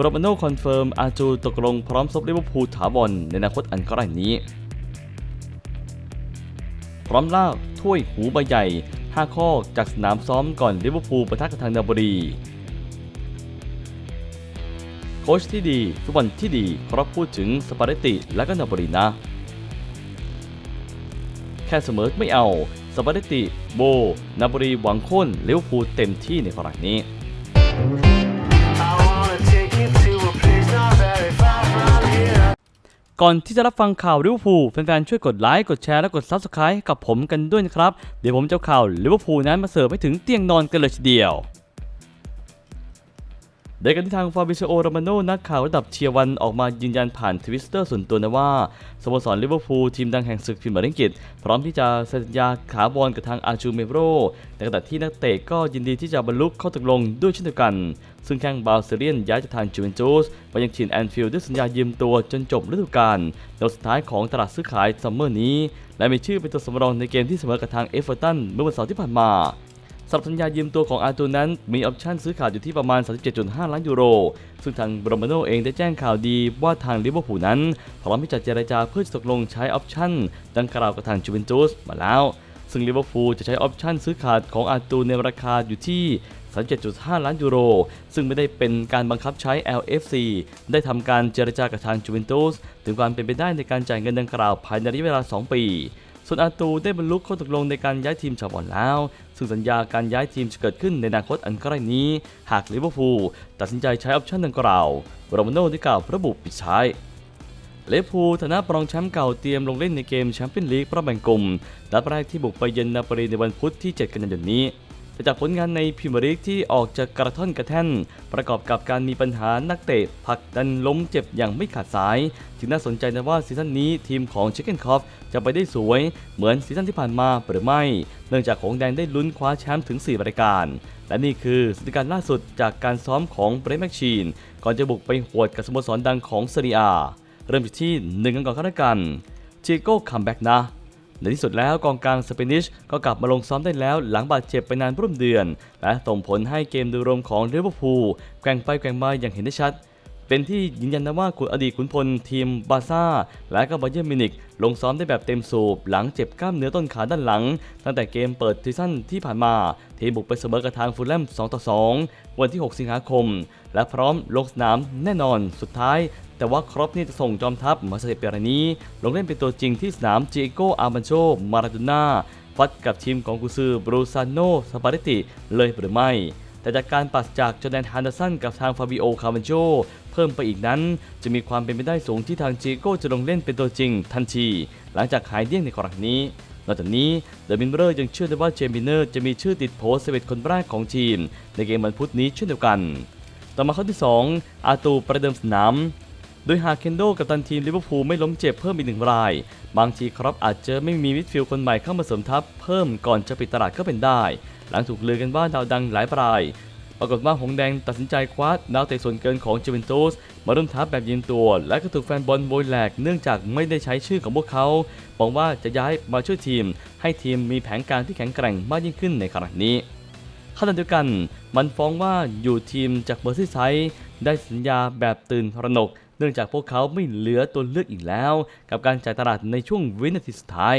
โรมาโน่คอนเฟิร์มอาจูตกลงพร้อมซบลิเวอร์พูลถาวรในอนาคตอันใกล้นี้ พร้อมลากถ้วยหูใบใหญ่ 5 ข้อจากสนามซ้อมก่อนลิเวอร์พูลปะทะกับทางนาบรีโค้ชที่ดีฟุตบอลที่ดีเพราะพูดถึงสปาเรตติและก็นาบรีนะแค่เสมอไม่เอาสปาเรตติโบ นาบรีหวังค่นลิเวอร์พูลเต็มที่ในครั้งนี้ ก่อนที่จะรับฟังข่าวลิเวอร์พูลแฟนๆช่วยกดไลค์กดแชร์และกด Subscribe กับผมกันด้วยนะครับ เดี๋ยวผมจะเอาข่าวลิเวอร์พูลนั้นมาเสิร์ฟให้ถึงเตียงนอนกันเลยทีเดียว โดยกันที่ทางฟาบิโชโอโรมาโนนักข่าวระดับเชียร์วันออกมายืนยันผ่านทวิตเตอร์ส่วนตัวนะว่าสโมสรลิเวอร์พูลทีมดังแห่งศึกพรีเมียร์ลีกอังกฤษ พร้อมที่จะเซ็นสัญญาขาบอลกับทางอาจูเมโรในขณะที่นักเตะก็ยินดีที่จะบรรลุข้อตกลงด้วยเช่นเดียวกัน ซึ่งแข้งบาลเซเรียนย้ายจากทางจูเวนตุสไปยังทีมแอนฟิลด์ด้วยสัญญายืมตัวจนจบฤดูกาลในวันสุดท้ายของตลาดซื้อขายซัมเมอร์นี้ และมีชื่อเป็นตัวสำรองในเกมที่เสมอกับทางเอฟเวอร์ตันเมื่อวันเสาร์ที่ผ่านมา สำหรับสัญญายืมตัวของอาตูนั้นมีออปชั่นซื้อขาดอยู่ที่ประมาณ 37.5 ล้านยูโร ซึ่งทางโรมาโนเองได้แจ้งข่าวดีว่าทางลิเวอร์พูลนั้นพร้อมที่จะเจรจาเพื่อตกลงใช้ออปชั่นดังกล่าวกับทางจูเวนตุสมาแล้ว ซึ่งลิเวอร์พูลจะใช้ออปชั่นซื้อขาดของอาตูในราคาอยู่ที่37.5 ล้านยูโร ซึ่งไม่ได้เป็นการบังคับใช้ LFC ได้ทำการเจรจากับทางจูเวนตุสถึงความเป็นไปได้ในการจ่ายเงินดังกล่าวภายในระยะเวลา 2 ปี ส่วนอาตูได้บรรลุข้อตกลงในการย้ายทีมชาวบอลแล้ว ซึ่งสัญญาการย้ายทีมจะเกิดขึ้นในอนาคตอันใกล้นี้ หากลิเวอร์พูลตัดสินใจใช้ออปชั่นดังกล่าวโรมาโน่ได้กล่าวระบุปิดท้ายลิเลพูฐานะรองแชมป์เก่าเตรียมลงเล่นในเกมแชมเปี้ยนลีกรอบแบ่งกลุ่มนัดแรกที่บุกไปเยือนนาปลีในวันพุธที่ 7 กันยายนนี้ แต่จากผลงานในพรีเมียร์ลีกที่ออกจากกระท่อนกระแท่น ประกอบกับการมีปัญหานักเตะผักดันล้มเจ็บอย่างไม่ขาดสาย จึงน่าสนใจนะว่าซีซั่นนี้ทีมของเชคเกนคอฟจะไปได้สวยเหมือนซีซั่นที่ผ่านมาหรือไม่ เนื่องจากของแดงได้ลุ้นคว้าแชมป์ถึง 4 รายการ และนี่คือสถิติการล่าสุดจากการซ้อมของเบรแมชชีน ก่อนจะบุกไปหวดกับสโมสรดังของซีเรียเริ่มจากที่หนึ่งกันก่อนเข้าด้วยกันเจโก้คัมแบ็กนะ ในที่สุดแล้วกองกลางสเปนิชก็กลับมาลงซ้อมได้แล้วหลังบาดเจ็บไปนานร่วมเดือน และส่งผลให้เกมโดยรวมของลิเวอร์พูลแกว่งไปแกว่งมาอย่างเห็นได้ชัดเป็นที่ยืนยันนะว่าคุณอดีตขุนพลทีมบาร์ซ่า และก็บาเยิร์มินิกลงซ้อมได้แบบเต็มสูบ หลังเจ็บกล้ามเนื้อต้นขาด้านหลัง ตั้งแต่เกมเปิดซีซั่นที่ผ่านมา ทีมบุกไปเสมอกับทางฟูลแลม2ต่อ2 วันที่ 6 สิงหาคม และพร้อมลงสนามแน่นอนสุดท้าย แต่ว่าครอปนี่จะส่งจอมทัพมาสเตปเปรนี้ลงเล่นเป็นตัวจริงที่สนามจิโกอาบันโช มาราโดน่าฟัดกับทีมของกุซือบรูซานโนสปาเรติเลยหรือไม่ แต่จากการปัสจากจอแดนฮันเดอร์สันกับทางฟาบิโอคาบันโชเพิ่มไปอีกนั้น จะมีความเป็นไปได้สูงที่ทางจิโก้จะลงเล่นเป็นตัวจริงทันที หลังจากหายเดี้ยงในกรณีนี้นอกจากนี้เดอะมินเบอร์ยังเชื่อได้ว่าเจมินเนอร์จะมีชื่อติดโพสต์11คนแรกของทีม ในเกมวันพุธนี้เช่นเดียวกัน ต่อมาข้อที่ 2 อาตูประเดิมสนาม โดยหากเคนโดกับตันทีมลิเวอร์พูลไม่ล้มเจ็บเพิ่มอีกหนึ่งราย บางทีครับอาจจะไม่มีมิดฟิลด์คนใหม่เข้ามาเสริมทัพเพิ่มก่อนจะปิดตลาดก็เป็นได้ หลังถูกลือกันว่าดาวดังหลายราย ปรากฏว่าหงแดงตัดสินใจคว้าดาวเตะส่วนเกินของเจเวนตุสมาร่วมทัพแบบยืนตัว และก็ถูกแฟนบอลโวยแหลกเนื่องจากไม่ได้ใช้ชื่อของพวกเขาหวังว่าจะย้ายมาช่วยทีม ให้ทีมมีแผนการที่แข็งแกร่งมากยิ่งขึ้นในครั้งนี้ขณะเดียวกัน มันฟ้องว่าอยู่ทีมจากเบอร์ซี่ไซด์ได้สัญญาแบบตื่นระหนก นื่องจากพวกเขาไม่เหลือตัวเลือกอีกแล้ว กับการจ่ายตลาดในช่วงวินาทีสุดท้าย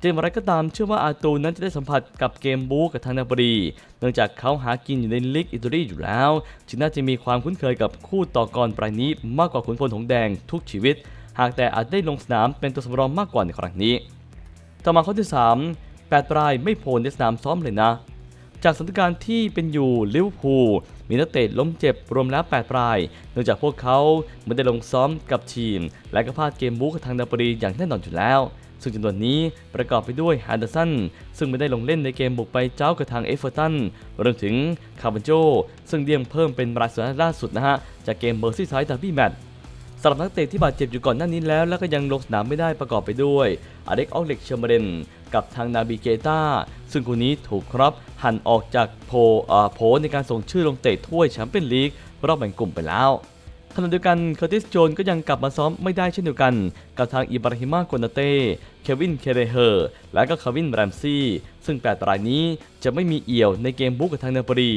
เจมอะไรก็ตามเชื่อว่าอาตูนั้นจะได้สัมผัสกับเกมบู๊กับทางนาบรี เนื่องจากเขาหากินอยู่ในลีกอิตาลีอยู่แล้ว จึงน่าจะมีความคุ้นเคยกับคู่ต่อกรปลายนี้มากกว่าขุนพลหงแดงทุกชีวิต หากแต่อาจได้ลงสนามเป็นตัวสำรองมากกว่าในครั้งนี้ ต่อมาข้อที่ 3 8 รายไม่โผล่ในสนามซ้อมเลยนะ จากสถานการณ์ที่เป็นอยู่ลิเวอร์พูล มีนักเตะล้มเจ็บรวมแล้ว 8 ราย เนื่องจากพวกเขาไม่ได้ลงซ้อมกับทีม และก็พลาดเกมบุกกับทางนาปรีอย่างแน่นอนอยู่แล้ว ซึ่งจำนวนนี้ประกอบไปด้วยฮันเดอร์สัน ซึ่งไม่ได้ลงเล่นในเกมบุกไปเจ้ากับทางเอฟเวอร์ตันรวมถึงคาร์บันโจซึ่งเดี่ยงเพิ่มเป็นรายสุดล่าสุดนะฮะจากเกมเบอร์ซี่ไซด์ดาร์บี้แมตช์ สำหรับนักเตะที่บาดเจ็บอยู่ก่อนหน้านี้แล้ว แล้วก็ยังลงสนามไม่ได้ประกอบไปด้วยอเล็กออกเล็กเชอร์เมเรนกับทางนาบิเกตาซึ่งคนนี้ถูกครับ หันออกจากโพลอ่อโพลในการส่งชื่อลงเตะถ้วยแชมเปี้ยนลีกรอบแบ่งกลุ่มไปแล้วขณะเดียวกันเคอร์ติสโจนก็ยังกลับมาซ้อมไม่ได้เช่นเดียวกัน กับทางอิบราฮิมาโกนาเต้ เควิน เคเรเฮอร์ และก็คาวิน แรมซี่ ซึ่ง8รายนี้จะไม่มีเอี่ยวในเกมบุกกับทางนาปลี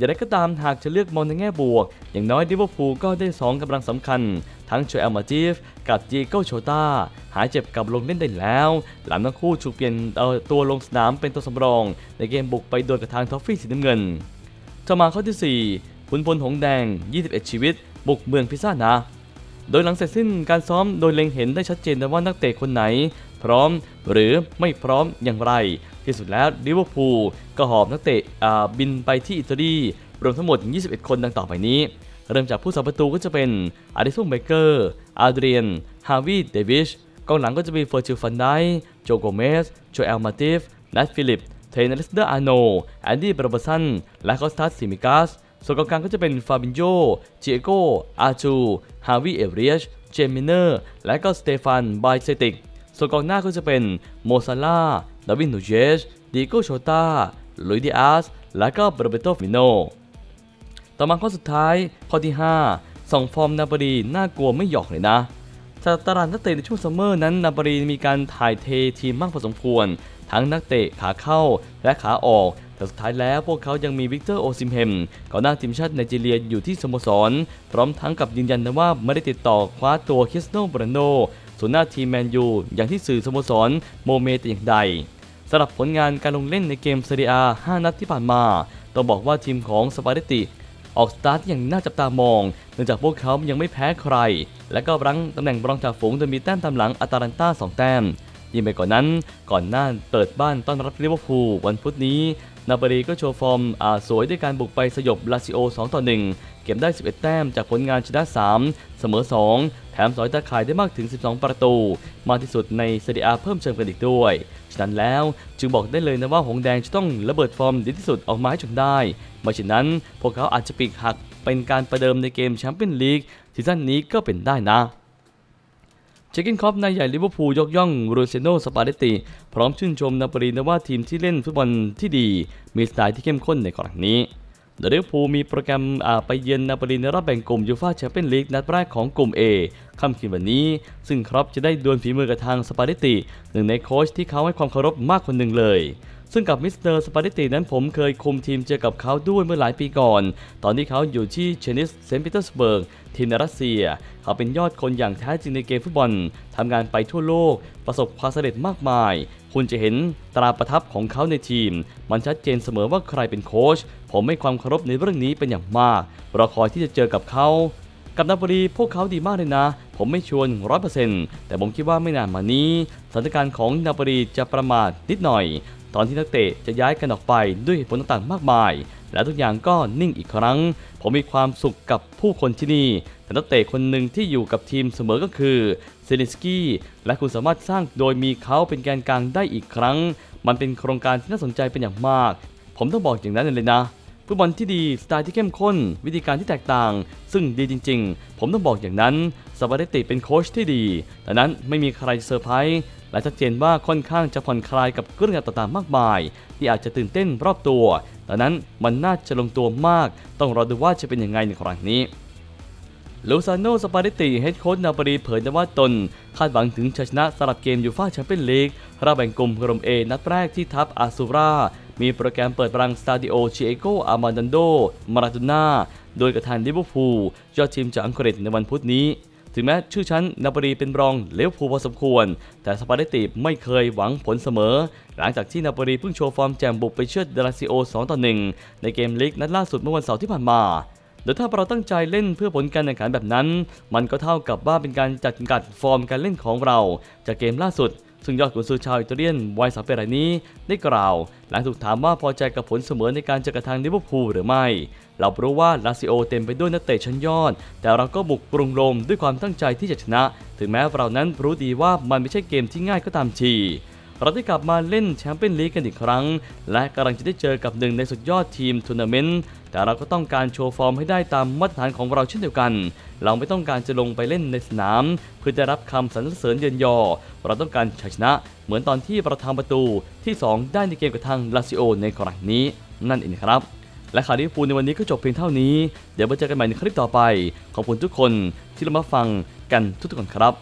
อย่างไรก็ตามหากจะเลือกมองในแง่บวก อย่างน้อยลิวอร์พูลก็ได้ 2 กำลังสำคัญ ทั้งโจเอลมาจีฟกับจีโกโชตาหายเจ็บกลับลงเล่นได้แล้ว หลังทั้งคู่ถูกเปลี่ยนตัวลงสนามเป็นตัวสำรอง ในเกมบุกไปโดนกับทางทอฟฟี่สีน้ำเงินต่อมาข้อที่ 4 ขุนพลหงส์แดง 21 ชีวิต บุกเมืองพิซซ่านะโดยหลังเสร็จสิ้นการซ้อมโดยเล็งเห็นได้ชัดเจนว่านักเตะคนไหน พร้อมหรือไม่พร้อมอย่างไร ที่สุดแล้วลิเวอร์พูลก็หอบนักเตะบินไปที่อิตาลีรวมทั้งหมด 21 คนดังต่อไปนี้ เริ่มจากผู้สัประตูก็จะเป็นอาริสุงเบเกอร์ อาเดรียน ฮาวิเดวิชกองหลังก็จะมีเฟอร์จิลฟันไดโจโกเมสโจเอลมาติฟนัทฟิลิป เทนนิสเดอร์อาโน แอนดี้บราบสัน และคอสตัสซิมิกัสส่วนกองกลางก็จะเป็นฟาบินโญเจโกอาจู ฮาวิเอเรียช เจมิเนอร์ และก็สเตฟานไบเซติก ส่วนกองหน้าก็จะเป็นโมซาลาดาวินนูเจสดิโกโชตาลุยดิอาส และก็เบรเบโตฟิโน ต่อมาข้อสุดท้ายข้อที่ 5 ส่งฟอร์มนาบารีน่ากลัวไม่หยอกเลยนะจากตลาดนักเตะในช่วงซัมเมอร์นั้นนาบารีมีการถ่ายเททีมมากพอสมควร ทั้งนักเตะขาเข้าและขาออก แต่สุดท้ายแล้วพวกเขายังมีวิกเตอร์โอซิมเฮมก่อนหน้าทีมชาติไนจีเรียอยู่ที่สโมสร พร้อมทั้งกับยืนยันนะว่าไม่ได้ติดต่อคว้าตัวคริสโนบรานโน ส่วนหน้าทีมแมนยูอย่างที่สื่อสโมสรโมเมแต่อย่างใดสำหรับผลงานการลงเล่นในเกมเซเรีย5นัดที่ผ่านมา ต้องบอกว่าทีมของสปาเรติออกสตาร์ทอย่างน่าจับตามอง เนื่องจากพวกเขายังไม่แพ้ใคร และก็รั้งตำแหน่งรองจ่าฝูงโดยมีแต้มตามหลังอาตาลันตา2 แต้ม ยิ่งไปกว่านนั้น ก่อนหน้าเปิดบ้านต้อนรับลิเวอร์พูลวันพุธนี้นาบารีก็โชว์ฟอร์มอาสวยด้วยการบุกไปสยบลาซิโอ 2 ต่อ 1 เก็บได้ 11 แต้มจากผลงานชนะ 3 เสมอ 2 มสอยตาข่ายได้มากถึง 12 ประตู มากที่สุดในเซเรียเพิ่มเติมกันอีกด้วย ฉะนั้นแล้วจึงบอกได้เลยนะว่าหงแดงจะต้องระเบิดฟอร์มดีที่สุดออกมาให้จนได้ไม่เช่นนั้น พวกเขาอาจจะปีกหักเป็นการประเดิมในเกมแชมเปี้ยนลีกซีซั่นนี้ก็เป็นได้นะเชคกินคอปนายใหญ่ลิเวอร์พูลยกย่องรูเซโนสปาเดตติพร้อมชื่นชมนาปรีนะว่าทีมที่เล่นฟุตบอลที่ดี มีสไตล์ที่เข้มข้นในครั้งนี้ ลิเวอร์พูลมีโปรแกรมไปเยือนนาปรีในรอบแบ่งกลุ่มยูฟ่าแชมเปี้ยนลีกนัดแรกของกลุ่ม A ค่ำคืนวันนี้ ซึ่งครอปจะได้ดวลฝีมือกับทางสปาเดติหนึ่งในโค้ชที่เขาให้ความเคารพมากคนหนึ่งเลย ซึ่งกับมิสเตอร์สปาเดตตินั้นผมเคยคุมทีมเจอกับเขาด้วยเมื่อหลายปีก่อน ตอนที่เขาอยู่ที่เชนิสเซนต์ปีเตอร์สเบิร์กทีมในรัสเซีย เขาเป็นยอดคนอย่างแท้จริงในเกมฟุตบอลทำงานไปทั่วโลก ประสบความสำเร็จมากมาย คุณจะเห็นตราประทับของเขาในทีม มันชัดเจนเสมอว่าใครเป็นโค้ชผมให้ความเคารพในเรื่องนี้เป็นอย่างมากรอคอยที่จะเจอกับเขากับนาโปลีพวกเขาดีมากเลยนะ ผมไม่ชวน 100%แต่ผมคิดว่าไม่นานมานี้สถานการณ์ของนาโปลีจะประมาทนิดหน่อย ตอนที่นักเตะจะย้ายกันออกไปด้วยผลต่างๆมากมาย และทุกอย่างก็นิ่งอีกครั้ง ผมมีความสุขกับผู้คนที่นี่ แต่นักเตะคนหนึ่งที่อยู่กับทีมเสมอก็คือเซเลนสกี้และคุณสามารถสร้างโดยมีเขาเป็นแกนกลางได้อีกครั้ง มันเป็นโครงการที่น่าสนใจเป็นอย่างมาก ผมต้องบอกอย่างนั้นเลยนะฟุตบอลที่ดีสไตล์ที่เข้มข้น วิธีการที่แตกต่าง ซึ่งดีจริง ๆ ผมต้องบอกอย่างนั้นสปาเดตติเป็นโค้ชที่ดีดังนั้นไม่มีใครเซอร์ไพรส์ และชัดเจนว่าค่อนข้างจะผ่อนคลายกับเรื่องราวต่างๆมากมาย ที่อาจจะตื่นเต้นรอบตัวดังนั้นมันน่าจะลงตัวมาก ต้องรอดูว่าจะเป็นยังไงในครั้งนี้ลูซานโนสปาเดตติเฮดโค้ชนาปารีเผยนว่าตน คาดหวังถึงชัยชนะสำหรับเกมยูฟ่าแชมเปี้ยนลีกรอบแบ่งกลุ่มกลุ่มเอนัดแรกที่ทัพอาซูรา มีโปรแกรมเปิดรังสตาดิโอชิเอโกอามาดันโด มาราโดน่า โดยกระทานลิเวอร์พูลยอดทีมจากอังกฤษในวันพุธนี้ ถึงแม้ชื่อชั้นนาบารีเป็นรองเลวพูพอสมควร แต่สปาเดตติไม่เคยหวังผลเสมอ หลังจากที่นาบารีเพิ่งโชว์ฟอร์มแจ่มบุกไปเชือดเดลาซิโอ 2 ต่อ 1 ในเกมลีกนัดล่าสุดเมื่อวันเสาร์ที่ผ่านมาโดยถ้าเราตั้งใจเล่นเพื่อผลการแข่งขันแบบนั้น มันก็เท่ากับว่าเป็นการจัดกัดฟอร์มการเล่นของเรา จากเกมล่าสุด ซึ่งยอดกุนซือชาวอิตาเลียนวัยสามปีรายนี้ ได้กล่าว หลังถูกถามว่าพอใจกับผลเสมอในการเจอกับทางลิเวอร์พูลหรือไม่ เรารู้ว่าลาซิโอเต็มไปด้วยนักเตะชั้นยอด แต่เราก็บุกกรุงโรมด้วยความตั้งใจที่จะชนะ ถึงแม้เรานั้นรู้ดีว่ามันไม่ใช่เกมที่ง่ายก็ตามที เราได้กลับมาเล่นแชมเปี้ยนลีกกันอีกครั้ง และกำลังจะได้เจอกับหนึ่งในสุดยอดทีมทัวร์นาเมนต์แต่เราก็ต้องการโชว์ฟอร์มให้ได้ตามมาตรฐานของเราเช่นเดียวกัน เราไม่ต้องการจะลงไปเล่นในสนาม เพื่อได้รับคำสรรเสริญเยินยอ เราต้องการชัยชนะ เหมือนตอนที่เราทำประตูที่ 2 ได้ในเกมกับทางลาซิโอในครั้งนี้ นั่นเองครับและข่าวลิเวอร์พูลในวันนี้ก็จบเพียงเท่านี้ เดี๋ยวมาเจอกันใหม่ในคลิปต่อไป ขอบคุณทุกคนที่รามาฟังกันทุกๆคนครับ